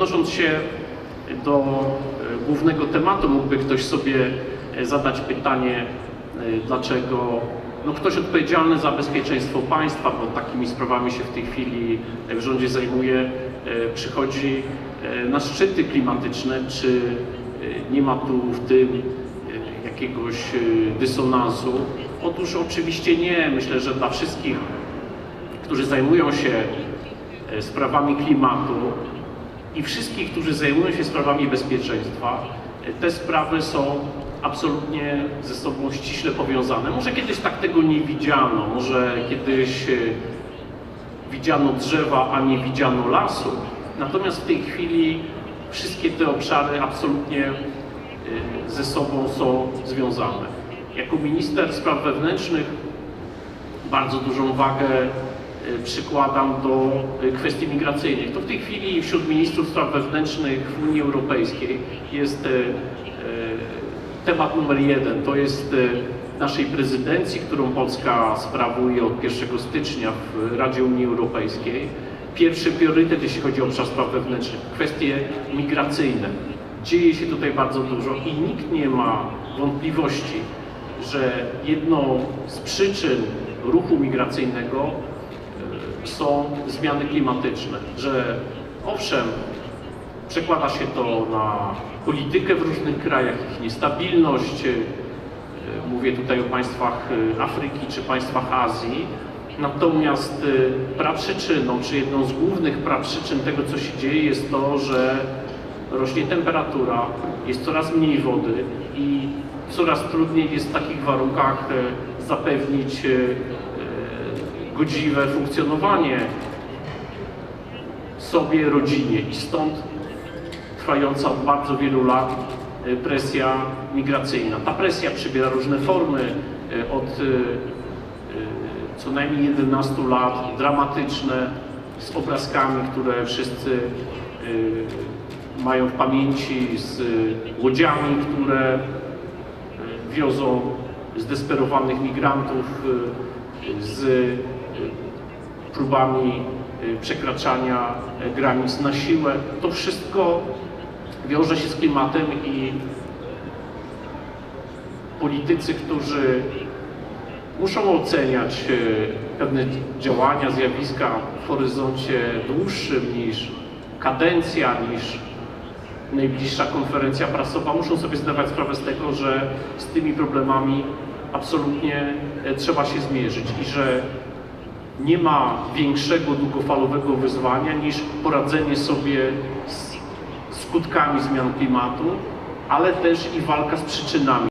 odnosząc się do e, głównego tematu, mógłby ktoś sobie e, zadać pytanie, e, dlaczego no ktoś odpowiedzialny za bezpieczeństwo państwa, bo takimi sprawami się w tej chwili w rządzie zajmuje, przychodzi na szczyty klimatyczne, czy nie ma tu w tym jakiegoś dysonansu? Otóż oczywiście nie. Myślę, że dla wszystkich, którzy zajmują się sprawami klimatu i wszystkich, którzy zajmują się sprawami bezpieczeństwa, te sprawy są absolutnie ze sobą ściśle powiązane. Może kiedyś tak tego nie widziano, może kiedyś e, widziano drzewa, a nie widziano lasu. Natomiast w tej chwili wszystkie te obszary absolutnie e, ze sobą są związane. Jako minister spraw wewnętrznych bardzo dużą wagę przykładam do e, kwestii migracyjnych. To w tej chwili wśród ministrów spraw wewnętrznych w Unii Europejskiej jest e, temat numer jeden. To jest naszej prezydencji, którą Polska sprawuje od 1 stycznia w Radzie Unii Europejskiej. Pierwszy priorytet, jeśli chodzi o obszar spraw wewnętrznych, kwestie migracyjne. Dzieje się tutaj bardzo dużo i nikt nie ma wątpliwości, że jedną z przyczyn ruchu migracyjnego są zmiany klimatyczne, że owszem, przekłada się to na politykę w różnych krajach, ich niestabilność, e, mówię tutaj o państwach e, Afryki czy państwach Azji, natomiast e, praprzyczyną, czy jedną z głównych praprzyczyn tego, co się dzieje jest to, że rośnie temperatura, jest coraz mniej wody i coraz trudniej jest w takich warunkach zapewnić godziwe funkcjonowanie sobie, rodzinie i stąd trwająca od bardzo wielu lat e, presja migracyjna. Ta presja przybiera różne formy e, od e, co najmniej 11 lat, dramatyczne, z obrazkami, które wszyscy mają w pamięci, z łodziami, które wiozą zdesperowanych migrantów, z próbami e, przekraczania e, granic na siłę. To wszystko wiąże się z klimatem i politycy, którzy muszą oceniać e, pewne działania, zjawiska w horyzoncie dłuższym niż kadencja, niż najbliższa konferencja prasowa, muszą sobie zdawać sprawę z tego, że z tymi problemami absolutnie e, trzeba się zmierzyć i że nie ma większego długofalowego wyzwania niż poradzenie sobie z skutkami zmian klimatu, ale też i walka z przyczynami.